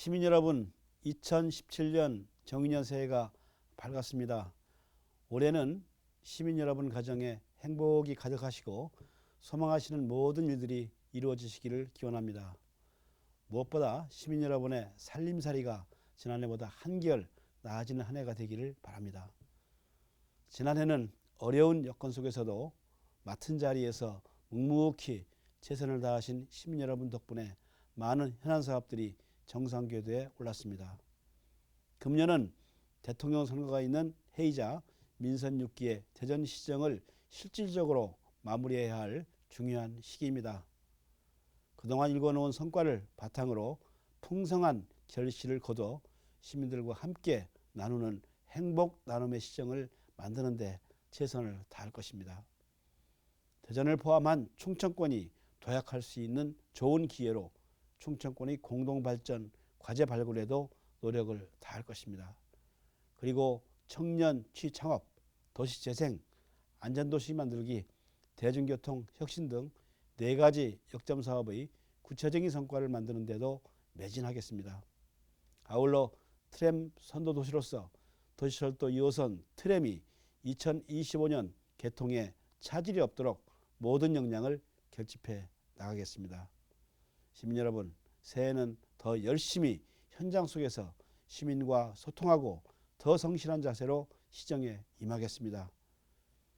시민 여러분, 2017년 정인년 새해가 밝았습니다. 올해는 시민 여러분 가정에 행복이 가득하시고 소망하시는 모든 일들이 이루어지시기를 기원합니다. 무엇보다 시민 여러분의 살림살이가 지난해보다 한결 나아지는 한 해가 되기를 바랍니다. 지난해는 어려운 여건 속에서도 맡은 자리에서 묵묵히 최선을 다하신 시민 여러분 덕분에 많은 현안 사업들이 정상궤도에 올랐습니다. 금년은 대통령 선거가 있는 해이자 민선 6기의 대전 시정을 실질적으로 마무리해야 할 중요한 시기입니다. 그동안 일궈놓은 성과를 바탕으로 풍성한 결실을 거둬 시민들과 함께 나누는 행복 나눔의 시정을 만드는 데 최선을 다할 것입니다. 대전을 포함한 충청권이 도약할 수 있는 좋은 기회로 충청권의 공동발전 과제 발굴에도 노력을 다할 것입니다. 그리고 청년 취창업, 도시재생, 안전도시 만들기, 대중교통 혁신 등 네 가지 역점 사업의 구체적인 성과를 만드는 데도 매진하겠습니다. 아울러 트램 선도 도시로서 도시철도 2호선 트램이 2025년 개통에 차질이 없도록 모든 역량을 결집해 나가겠습니다. 시민 여러분, 새해는 더 열심히 현장 속에서 시민과 소통하고 더 성실한 자세로 시정에 임하겠습니다.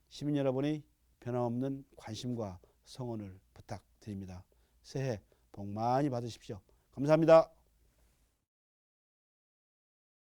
시민 여러분의 변함없는 관심과 성원을 부탁드립니다. 새해 복 많이 받으십시오. 감사합니다.